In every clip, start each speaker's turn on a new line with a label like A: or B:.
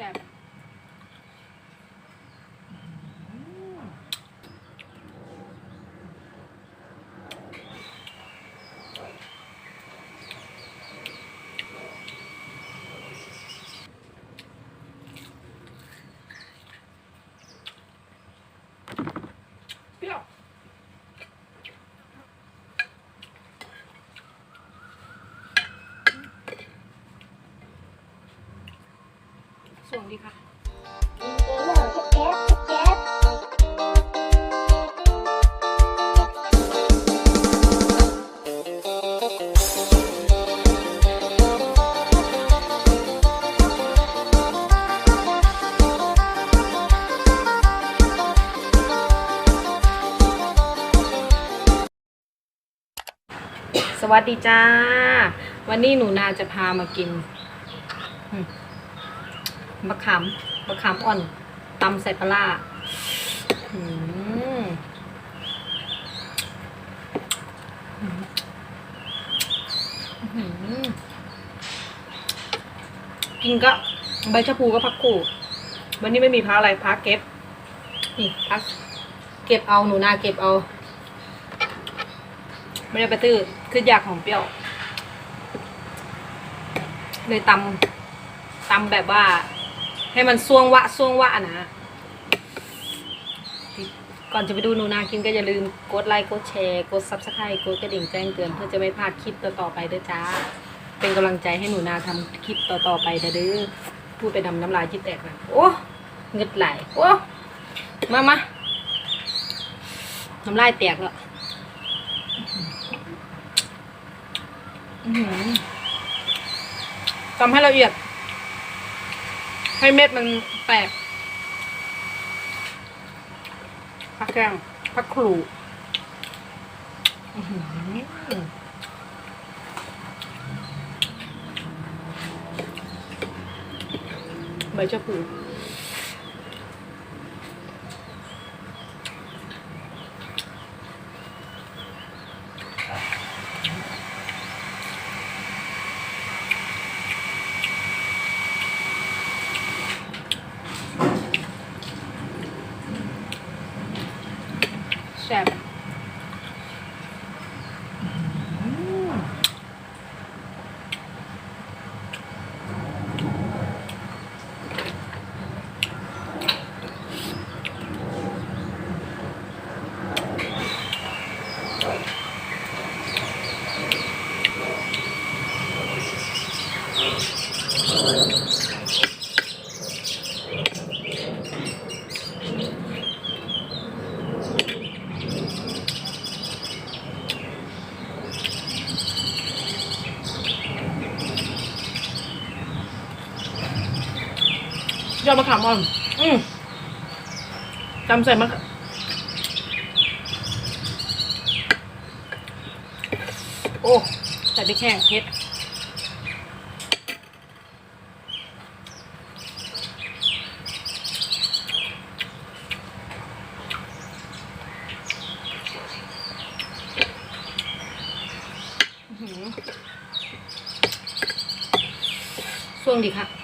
A: ซ่บเปรี้ยวส่วง ดีค่ะสวัสดีจ้า วันนี้หนูนาจะพามากินอื มะขามมะขามอ่อนตำใส่ปลาร้าอืมกินก็ใบชะพูก็พักกูวันนี้ไม่มีพักอะไรพักเก็บ นี่พักเก็บเอาหนูนาเก็บเอา ไม่ได้ไปตื้อคืออยากของเปรี้ยว เลยตำตำแบบว่า ให้มันซ่วงวะซ่วงวะนะ ก่อนจะไปดูหนูนากินก็อย่าลืมกดไลค์กดแชร์กดซับสไครต์กดกระดิ่งแจ้งเตือนเพื่อจะไม่พลาดคลิปต่อๆไปเด้อจ้า เป็นกำลังใจให้หนูนาทำคลิปต่อๆไปเด้อเด้อพูดไปดำน้ำลายที่แตกนะโอ้เงึดไหลโอ้มามาน้ำลายแตกแล้วอื้อหือทำให้ละเอียด ให้เม็ดมันแตกพักแกงพักครูใบชะพู แซ่บอื้ ออยอดมะขามอ่อน อืมจำใส่มะโอ้ใส่พริกแห้งเผ็ดอื้อหือช่วงดีค่ะ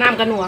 A: น้ำกระนัว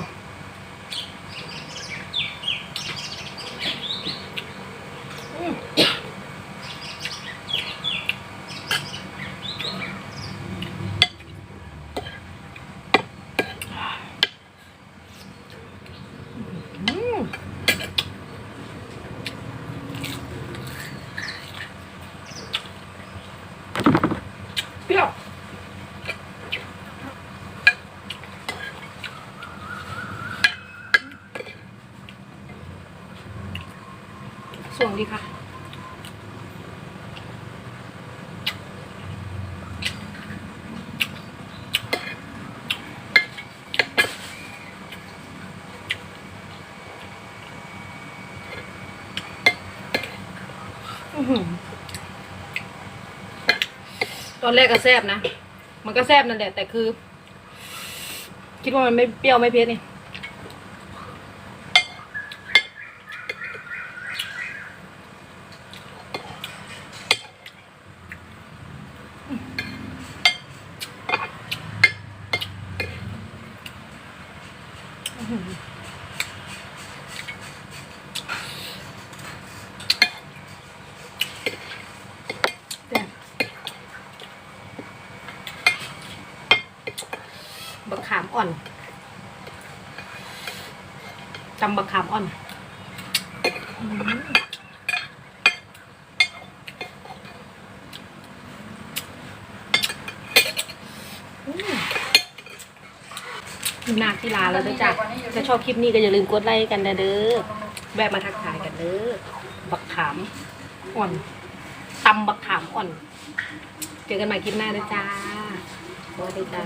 A: ตอนแรกก็แซ่บนะ มันก็แซ่บนั่นแหละ แต่คือ คิดว่ามันไม่เปรี้ยวไม่เผ็ดนี่嗯。 อ่อนตำบักขามอ่อนอืมนากีฬาแล้วด้วยจ้ะถ้าชอบคลิปนี้ก็อย่าลืมกดไลค์กันนะเด้อ แวะมาทักทายกันเด้อ บักขามอ่อนตำบักขามอ่อน เจอกันใหม่คลิปหน้าด้วยจ้าสวัสดีจ้า